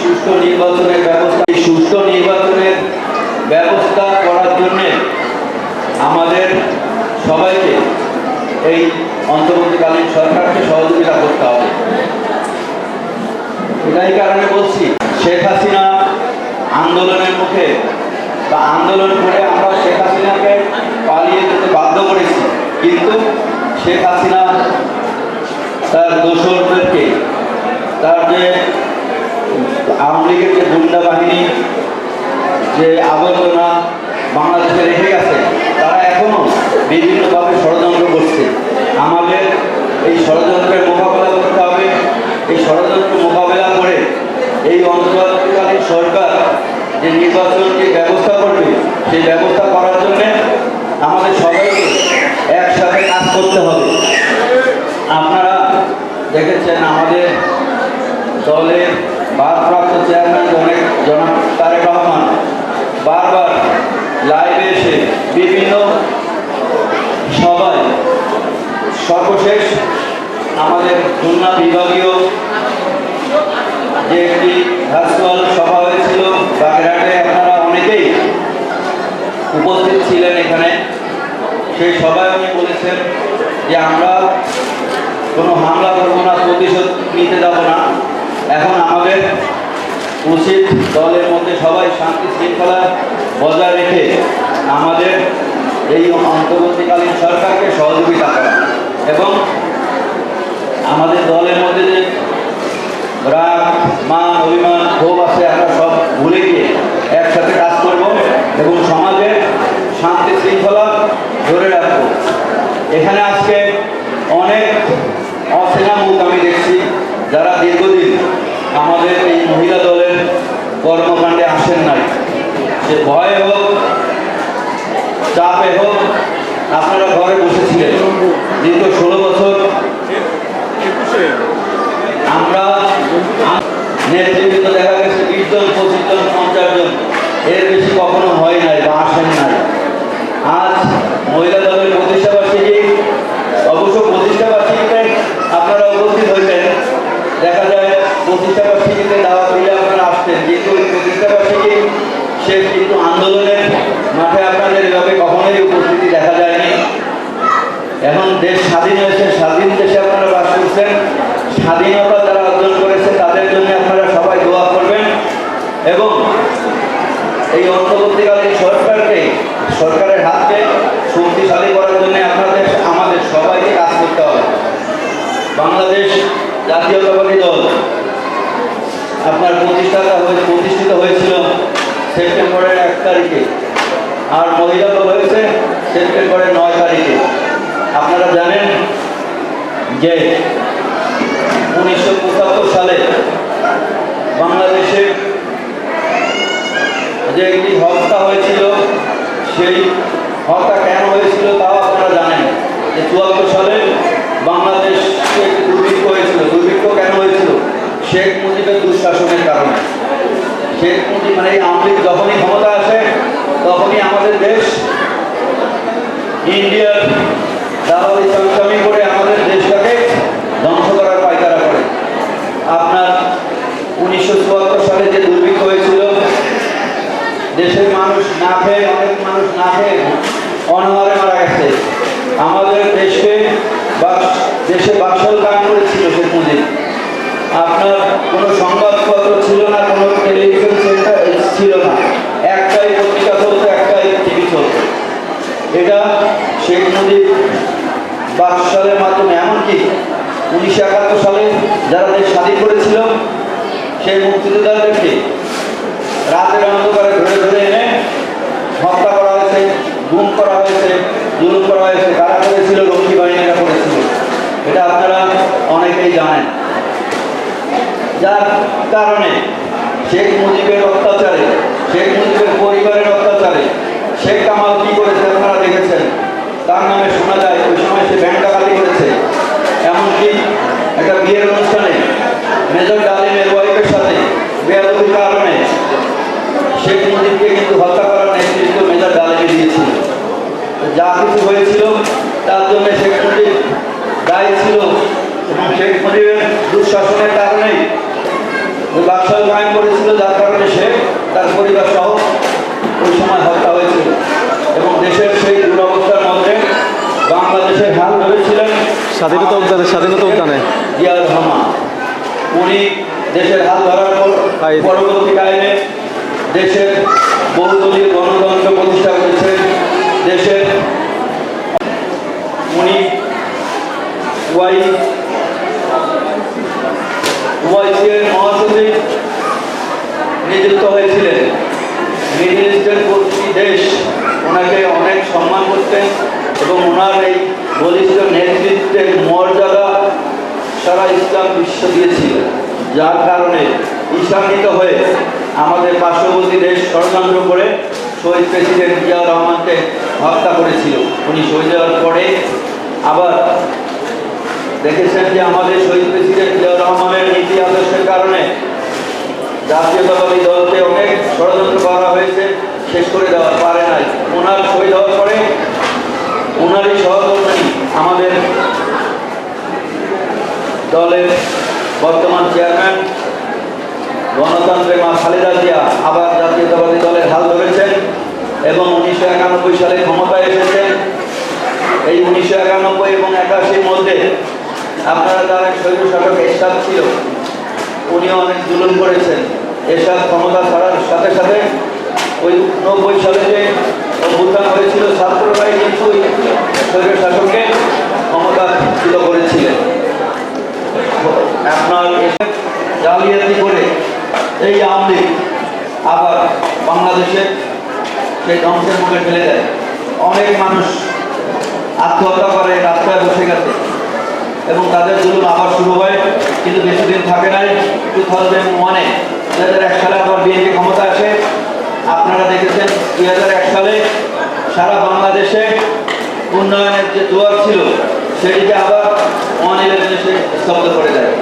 সুষ্ঠু নির্বাচনের ব্যবস্থা সুষ্ঠু নির্বাচনের ব্যবস্থা করার জন্যে আমাদের সবাইকে এই অন্তর্বর্তীকালীন সরকারকে সহযোগিতা করতে হবে। এটাই কারণে বলছি, শেখ হাসিনা আন্দোলনের মুখে বা আন্দোলন করে আমরা শেখ হাসিনাকে পালিয়ে যেতে বাধ্য করেছি। কিন্তু শেখ হাসিনা তার দোসরদেরকে তার যে আওয়ামী লীগের যে গুন্ডা বাহিনী, যে আবর্জনা বাংলাদেশে রেখে গেছে, তারা এখনও বিভিন্নভাবে ষড়যন্ত্র করছে। আমাদের এই ষড়যন্ত্রের মোকাবেলা করতে হবে। এই ষড়যন্ত্র মোকাবেলা করে এই অন্তর্বর্তীকালীন সরকার যে নির্বাচনকে ব্যবস্থা করবে, সেই ব্যবস্থা করার জন্য আমাদের সবাইকে একসাথে কাজ করতে হবে। আপনারা দেখেছেন আমাদের দলের ভারপ্রাপ্ত চেয়ারম্যান অনেক জনাব তারেক রহমান বারবার লাইভে এসে বিভিন্ন সভায় সর্বশেষ আমাদের খুলনা বিভাগীয় যে একটি ভার্চুয়াল সভা হয়েছিল, বাগেরহাটে আপনারা অনেকেই উপস্থিত ছিলেন এখানে। সেই সভায় উনি বলেছেন যে আমরা কোনো হামলা করব না, প্রতিশোধ নিতে যাব না। এখন আমাদের উচিত দলের মধ্যে সবাই শান্তি শৃঙ্খলা বজায় রেখে আমাদের এই অন্তর্বর্তীকালীন সরকারকে সহযোগিতা করা। এবং আমাদের দলের মধ্যে যে রাগ, মান, অভিমান, ক্ষোভ আছে, আমরা সব ভুলে গিয়ে একসাথে কাজ করব এবং সমাজের শান্তি শৃঙ্খলা ধরে রাখব। এখানে আজকে অনেক অচেনা মুখ আমি দেখছি যারা দীর্ঘদিন আমাদের এই মহিলা দলের কর্মকাণ্ডে আসেন নাই। সে ভয়ে হোক, চাপে হোক, আপনারা ঘরে বসেছিলেন। দীর্ঘ ষোলো বছর আমরা নেতৃবৃন্দ দেখা গেছে, বিশ জন, পঁচিশ জন, পঞ্চাশ জন। এর বেশি কখনো হয় নাই বা আসেন নাই আজ মহিলা দলের প্রতিষ্ঠাবার্ষিকী অবশ্য প্রতিষ্ঠাবার্ষিকীতে আপনারা উপস্থিত হয়েছেন দেখা যায় প্রতিষ্ঠাবার্ষিকীতে দাওয়া দিলে আপনারা আসতেন। কিন্তু ওই প্রতিষ্ঠাবার্ষিকী সে কিন্তু আন্দোলনের মাঠে আপনাদের এভাবে কখনোই উপস্থিতি দেখা যায়নি। এখন দেশ স্বাধীন হয়েছে, স্বাধীন দেশে আপনারা বাস করছেন। স্বাধীনতা যারা অর্জন করেছে, তাদের জন্য আপনারা সবাই দোয়া করবেন। এবং এই অন্তর্বর্তীকালীন সরকারকে, সরকারের হাতকে শক্তিশালী করার জন্য আপনাদের, আমাদের সবাইকে কাজ করতে হবে। বাংলাদেশ জাতীয়তাবাদী দল আপনার প্রতিষ্ঠাতা হয়ে প্রতিষ্ঠিত হয়েছিল সেপ্টেম্বরের এক তারিখে। আর মহিলা দল হয়েছে সেপ্টেম্বরের নয় তারিখে। আপনারা জানেন যে উনিশশো পঁচাত্তর সালে বাংলাদেশে যে একটি হত্যা হয়েছিল, সেই হত্যা কেন হয়েছিল তাও আপনারা জানেন। যে চুয়াত্তর সালে বাংলাদেশে একটি দুর্ভিক্ষ হয়েছিল দুর্ভিক্ষ কেন হয়েছিল শেখ মুজিবের দুঃশাসনের কারণে। শেখ মুজিব মানে আওয়ামী যখনই ক্ষমতা আসে, তখনই আমাদের দেশ, ইন্ডিয়ার দালালি চমচামি করে আমাদের দেশটাকে ধ্বংস করার পায়তারা করে। আপনার উনিশশো চুয়াত্তর সালে যে দুর্ভিক্ষ হয়েছিল, দেশের মানুষ না খেয়ে, অনেক মানুষ না খেয়ে অনাহারে মারা গেছে। আমাদের দেশকে বা দেশে বাসল কাজ করেছিল শেখ মুজিব আপনার কোনো সংবাদপত্র ছিল না, কোনো টেলিভিশন সেন্টার ছিল না। একটাই পত্রিকা চলতো, একটাই টিভি চলতো। এটা শেখ মুজিব বাকশালের মাধ্যমে, এমনকি উনিশশো একাত্তর সালে যারা দেশ স্বাধীন করেছিল, সেই মুক্তিযোদ্ধাদেরকে রাতের অন্ধকারে ধরে ধরে এনে হত্যা করা হয়েছে, গুম করা হয়েছে, জুলুম করা হয়েছে, কারা করেছিল রক্ষী বাহিনীরা করেছিল, এটা আপনারা অনেকেই জানেন। যার কারণে শেখ মুজিবের অত্যাচারে, শেখ মুজিবের পরিবারের অত্যাচারে শেখ কামাল কি করেছে আপনারা দেখেছেন? তার নামে শোনা যায়, ওই সময় সে ব্যাংক ডাকাতি করেছে। এমনকি একটা বিয়ের অনুষ্ঠানে মেজর ডালিমের ওয়াইফের সাথে বেয়াদবির কারণে শেখ মুজিবকে কিন্তু হত্যা করার নেতৃত্ব মেজর ডালিমে দিয়েছিল। যা কিছু হয়েছিল, তার জন্য শেখ মুজিব দায়ী ছিল এবং শেখ মুজিবের দুঃশাসনের কারণেই ওই বাদশাহ কায়েম করেছিল সে তার পরিবার সহ ওই সময় হত্যা হয়েছিল। এবং দেশের সেই দুরবস্থার মধ্যে বাংলাদেশের হাল ধরেছিলেন স্বাধীনতা উদ্যানে স্বাধীনতা উদ্যানে জিয়াউর রহমান। উনি দেশের হাল ধরার পর আই- পরবর্তী কালে দেশের বহুদলীয় গণতন্ত্র প্রতিষ্ঠা করেছেন। দেশের উনি ওয়াই ওয়াইসিএর মহাসচিব নিযুক্ত হয়েছিলেন। মিডল প্রতিটি দেশ, ওনাকে অনেক সম্মান করতেন এবং ওনার এই বলিষ্ঠ নেতৃত্বের মর্যাদা সারা ইসলাম বিশ্ব দিয়েছিল। যার কারণে ঈশান্বিত হয়ে আমাদের পার্শ্ববর্তী দেশ ষড়যন্ত্র করে শহীদ প্রেসিডেন্ট জিয়াউর রহমানকে হত্যা করেছিল। উনি শহীদ হওয়ার পরে আবার দেখেছেন যে আমাদের শহীদ প্রেসিডেন্ট জিয়াউর রহমানের নীতি আদর্শের কারণে জাতীয়তাবাদী দলকে অনেক ষড়যন্ত্র করা হয়েছে, শেষ করে দেওয়া পারে নাই। ওনার শহীদ হওয়ার পরে ওনারই সহকর্মী আমাদের দলের বর্তমান চেয়ারম্যান গণতন্ত্রের মা খালেদা জিয়া আবার জাতীয়তাবাদী দলের হাল ধরেছেন এবং উনিশশো একানব্বই সালে ক্ষমতায় এসেছেন। এই উনিশশো একানব্বই এবং একাশির মধ্যে আপনারা জানেন শৈল শাসক এরশাদ ছিল, উনিও অনেক জুলুম করেছেন। এরশাদ ক্ষমতা ছাড়ার সাথে সাথে ওই নব্বই সালে যে অভ্যুত্থান হয়েছিল ছাত্ররাই কিন্তু শাসককে ক্ষমতা ছিল করেছিলেন। আপনার জালিয়াতি করে এই আওয়ামী আবার বাংলাদেশে সেই ধ্বংসের মুখে ফেলে দেয়। অনেক মানুষ আত্মহত্যা করে, রাস্তায় বসে গেছে এবং তাদের জন্য আবার শুরু হয়, কিন্তু বেশি দিন থাকে নাই, টু থাউজেন্ড ওয়ানে। সালে আবার বিএনপি ক্ষমতা আসে। আপনারা দেখেছেন দুই সালে সারা বাংলাদেশে উন্নয়নের যে জোয়ার ছিল, সেটিকে আবার স্তব্ধ করে দেয়।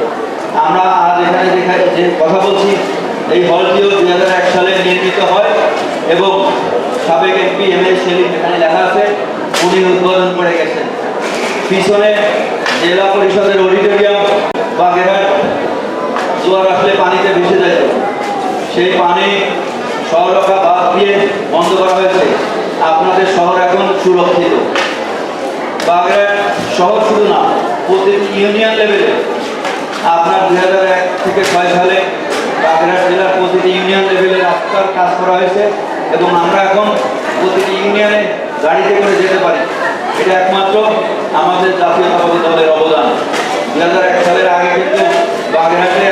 আমরা আজ এখানে যেখানে যে কথা বলছি, এই হলটিও দুই এক সালে নির্মিত হয় এবং সাবেক এমপি এম এ সেলিম এখানে লেখা আছে, উনি উদ্বোধন করে গেছেন। পিছনে জেলা পরিষদের অডিটোরিয়াম বাগেরহাট জোয়ার আসলে পানিতে ভেসে যেত সেই পানি বাদ দিয়ে বন্ধ করা হয়েছে, আপনাদের শহর এখন সুরক্ষিত। বাগেরহাট শহর শুধু না প্রতিটি ইউনিয়ন লেভেলে আপনার দুই হাজার এক থেকে ছয় সালে বাগেরহাট জেলার প্রতিটি ইউনিয়ন লেভেলে রাস্তার কাজ করা হয়েছে এবং আমরা এখন প্রতিটি ইউনিয়নে গাড়িতে করে যেতে পারি। এটা একমাত্র আমাদের জাতীয়তাবাদী দলের অবদান। দুই হাজার এক সালের আগে কিন্তু বাগেরহাটে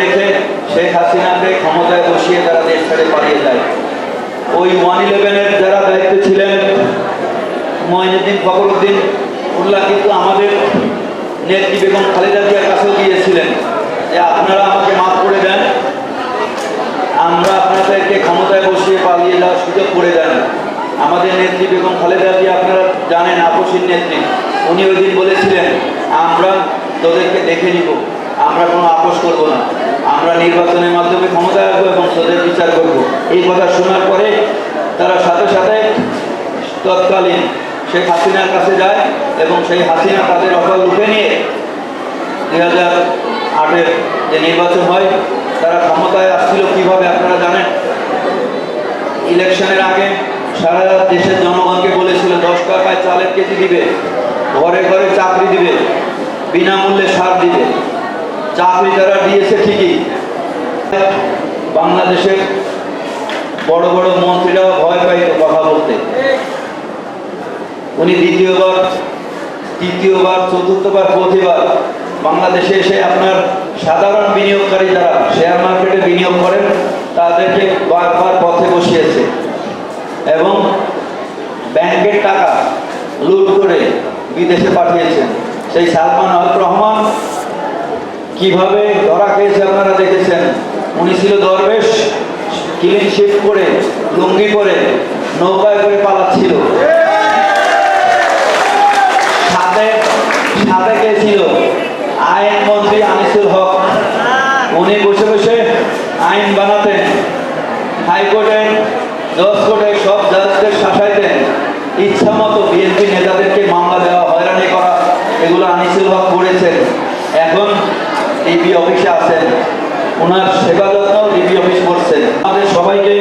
রেখে শেখ হাসিনাকে ক্ষমতায় বসিয়ে তারা দেশ ছেড়ে পালিয়ে যায়। ওই ওয়ান যারা দায়িত্বে ছিলেন, মহিনুদ্দিন ফখরুদ্দিন উল্লাহ কিন্তু আমাদের নেত্রী বেগম খালেদা জিয়ার কাছেও গিয়েছিলেন। যে আপনারা আমাকে মাফ করে দেন। আমরা আপনাদেরকে ক্ষমতায় বসিয়ে পালিয়ে যাওয়ার সুযোগ করে দেন। আমাদের নেত্রী বেগম খালেদা জিয়া, আপনারা জানেন আপসীর নেত্রী। উনি ওই দিন বলেছিলেন, আমরা তোদেরকে দেখে নিব। আমরা কোনো আপোষ করব না। আমরা নির্বাচনের মাধ্যমে ক্ষমতায় আসব এবং তোদের বিচার করব। এই কথা শোনার পরে তারা সাথে সাথে তৎকালীন শেখ হাসিনার কাছে যায় এবং সেই হাসিনা তাদের অফার লুটে নিয়ে দুই হাজার আটের যে নির্বাচন হয়, তারা ক্ষমতায় আসছিল কীভাবে আপনারা জানেন? ইলেকশনের আগে সারা দেশের জনগণকে বলেছিল, দশ টাকায় চালের কেজি দিবে, ঘরে ঘরে চাকরি দিবে, বিনামূল্যে সার দিবে। চাকরি তারা দিয়েছে ঠিকই। বাংলাদেশের বড় বড় মন্ত্রীরাও ভয় পাইত কথা বলতে। উনি দ্বিতীয়বার, তৃতীয়বার, চতুর্থবার প্রতিবার বাংলাদেশে এসে আপনার সাধারণ বিনিয়োগকারী যারা শেয়ার মার্কেটে বিনিয়োগ করেন, তাদেরকে বারবার পথে বসিয়েছে। এবং ব্যাংকের টাকা লুট করে বিদেশে পাঠিয়েছেন। সেই সালমান আল রহমান কীভাবে ধরা খেয়েছে আপনারা দেখেছেন? উনি ছিল দরবেশ ক্লিন করে লুঙ্গি করে নৌকায় করে পালাচ্ছিল। আইন মন্ত্রী আনিসুল হক, উনি বসে বসে আইন বানাতেন। হাইকোর্টে জজ কোর্টে সব জাজদের শাসাইতেন। ইচ্ছা মতো বিএনপি নেতাদেরকে মামলা দেওয়া, হয়রানি করা, এগুলো আনিসুল হক করেছেন। এখন ডিবি অফিসে আছেন। ওনার সেবা যত্ন ডিবি অফিস করছেন। আমাদের সবাইকে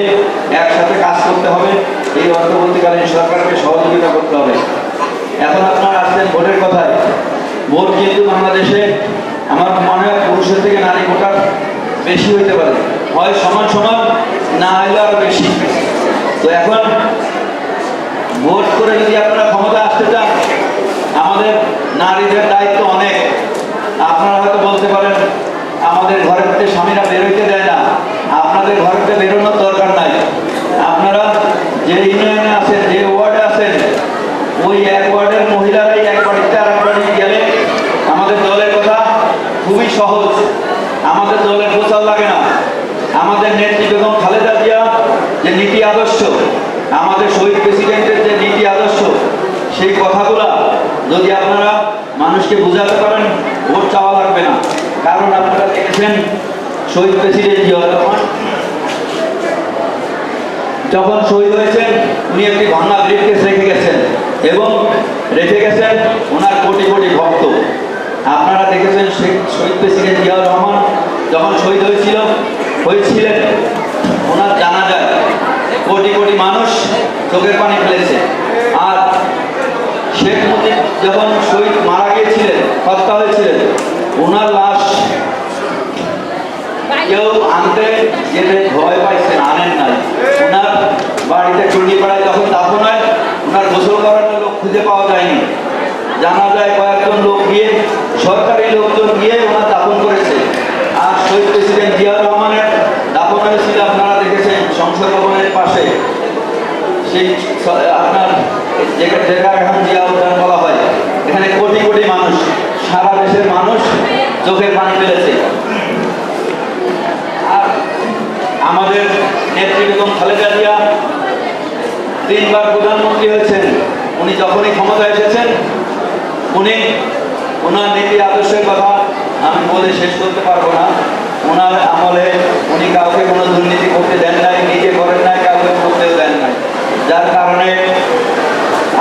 একসাথে কাজ করতে হবে। এই অন্তর্বর্তীকালীন সরকারকে সহযোগিতা করতে হবে এখন আপনারা আসছেন ভোটের কথায় ভোট কিন্তু বাংলাদেশে আমার মনে হয় পুরুষের থেকে নারী ভোটার বেশি হইতে পারে। হয় সমান সমান, না হলে আরও বেশি। তো এখন ভোট করে যদি আপনারা ক্ষমতা আসতে চান, আমাদের নারীদের দায়িত্ব অনেক। আপনারা হয়তো বলতে পারেন, আমাদের ঘরের থেকে স্বামীরা বেরোইতে দেয় না। আপনাদের ঘরের থেকে বেরোনোর দরকার নাই। আপনারা যে ইউনিয়নে আছেন যে ওয়ার্ডে আছেন ওই এক ওয়ার্ডের মহিলারাই এক বাড়িতে আর এক বাড়ি গেলে আমাদের দলের কথা খুবই সহজ আমাদের দলের প্রচার লাগে না আমাদের নেত্রী বেগম খালেদা জিয়া যে নীতি আদর্শ আমাদের শহীদ প্রেসিডেন্টের যে নীতি আদর্শ সেই কথাগুলা যদি আপনারা মানুষকে বোঝাতে পারেন ভোট চাওয়া লাগবে না কারণ আপনারা দেখেছেন শহীদ প্রেসিডেন্ট জিয়া রহমান। যখন শহীদ হয়েছেন, উনি একটি ভাঙা ব্রিফকেস রেখে গেছেন এবং রেখে গেছেন ওনার কোটি কোটি ভক্ত। আপনারা দেখেছেন শহীদ প্রেসিডেন্ট রহমান যখন শহীদ হয়েছিল, হয়েছিলেন, ওনার জানা যায় কোটি কোটি মানুষ চোখের পানি ফেলেছে। আর শেখ মুজিব যখন শহীদ মারা গিয়েছিলেন হত্যা হয়েছিলেন ওনার লাশ কেউ আনতে যেতে ভয় পাইছেন আনেন নাই ওনার টুর্নিপাড়ায় যখন দাফন হয় ওনার গোসল করানোর লোক খুঁজে পাওয়া যায়নি। জানা যায় কয়েকজন লোক গিয়ে, সরকারি লোকজন গিয়ে ওনার দাফন করেছে। আর শহীদ প্রেসিডেন্ট জিয়া রহমানের দাফন হয়েছিল আপনারা দেখেছেন সংসদ ভবনের পাশে। সেই আপনার যেটা এখন জিয়া উদ্যান বলা হয়, এখানে কোটি কোটি মানুষ, সারা দেশের মানুষ চোখের পানি ফেলেছে। আর আমাদের নেত্রী বেগম খালেদা তিনবার প্রধানমন্ত্রী হয়েছেন। উনি যখনই ক্ষমতা এসেছেন, উনি ওনার নীতি আদর্শের কথা আমি বলে শেষ করতে পারব না। ওনার আমলে উনি কাউকে কোনো দুর্নীতি করতে দেন নাই, নিজে করেন নাই, কাউকে করতেও দেন নাই। যার কারণে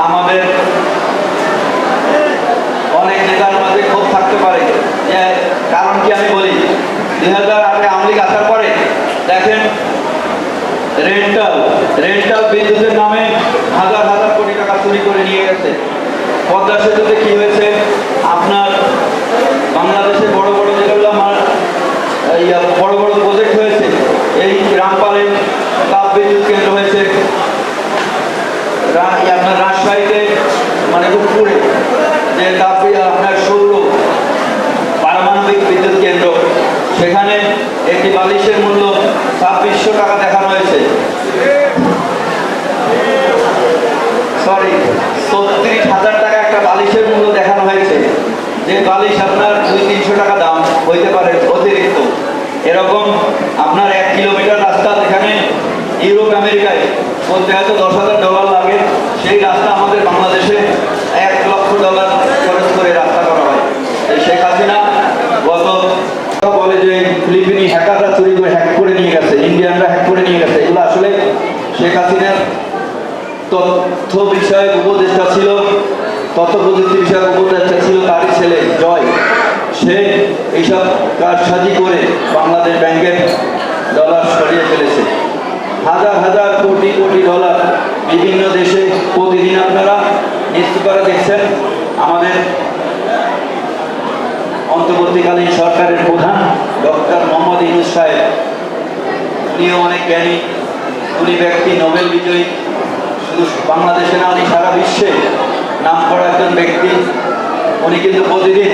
আমাদের অনেক নেতার মাঝে ক্ষোভ থাকতে পারে। যে কারণ কি আমি বলি? দুই হাজার আটে আমলিগ আসার পরে দেখেন, রেন্টাল রেন্টাল বিদ্যুতের নামে হাজার হাজার কোটি টাকা চুরি করে নিয়ে গেছে। পদ্মা সেতুতে কি হয়েছে আপনার বাংলাদেশে বড় বড় যেগুলো আমার এই বড় বড় প্রজেক্ট হয়েছে এই রামপালে তাপ বিদ্যুৎ কেন্দ্র হয়েছে রা- এই আপনার রাজশাহীতে মানে রূপপুরে যে তাপ বি- আপনার সৌর পারমাণবিক বিদ্যুৎ কেন্দ্র সেখানে একটি বালিশের মূল্য ছাব্বিশশো টাকা দেখানো হয়েছে সরি ছত্রিশ হাজার টাকা একটা বালিশের মূল্য দেখানো হয়েছে যে বালিশ আপনার দুই তিনশো টাকা দাম হইতে পারে অতিরিক্ত। এরকম আপনার এক কিলোমিটার রাস্তা যেখানে ইউরোপ, আমেরিকায় বলতে হয়তো দশ হাজার ডলার লাগে, সেই রাস্তা আমাদের বাংলাদেশে এক লক্ষ ডলার খরচ করে রাস্তা করা হয়। শেখ হাসিনা গত বলে যে ফিলিপিনি হ্যাকাররা চুরি করে হ্যাক করে নিয়ে গেছে, ইন্ডিয়ানরা হ্যাক করে নিয়ে গেছে, এগুলো আসলে শেখ হাসিনার তথ্য বিষয়ক উপদেষ্টা ছিল, তথ্য প্রযুক্তি বিষয়ক উপদেষ্টা জয়। সে এইসব কারসাজি করে বাংলাদেশ ব্যাংকের ডলার সরিয়ে ফেলেছে। হাজার হাজার কোটি কোটি ডলার বিভিন্ন দেশে প্রতিদিন আপনারা নিশ্চিত করে দেখছেন, আমাদের অন্তর্বর্তীকালীন সরকারের প্রধান ডক্টর মোহাম্মদ ইউনুস সাহেব উনিও অনেক জ্ঞানী, উনি ব্যক্তি, নোবেল বিজয়ী। শুধু বাংলাদেশে না উনি সারা বিশ্বে নাম করা একজন ব্যক্তি। উনি কিন্তু প্রতিদিন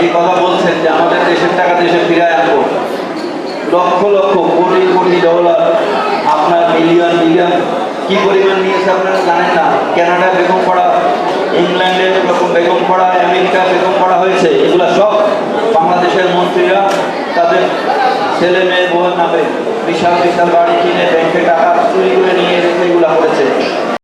এই কথা বলছেন যে আমাদের দেশের টাকা দেশে ফিরে আনব। লক্ষ লক্ষ কোটি কোটি ডলার আপনার মিলিয়ন মিলিয়ন কি পরিমাণ নিয়েছে আপনারা জানেন না? কানাডা বেগম পড়া, ইংল্যান্ডে বেগম পড়া আমেরিকা বেগম পড়া হয়েছে, এগুলো সব বাংলাদেশের মন্ত্রীরা তাদের ছেলে মেয়ে বউয়ের নামে বিশাল বিশাল বাড়ি কিনে ব্যাংকে টাকা চুরি করে নিয়ে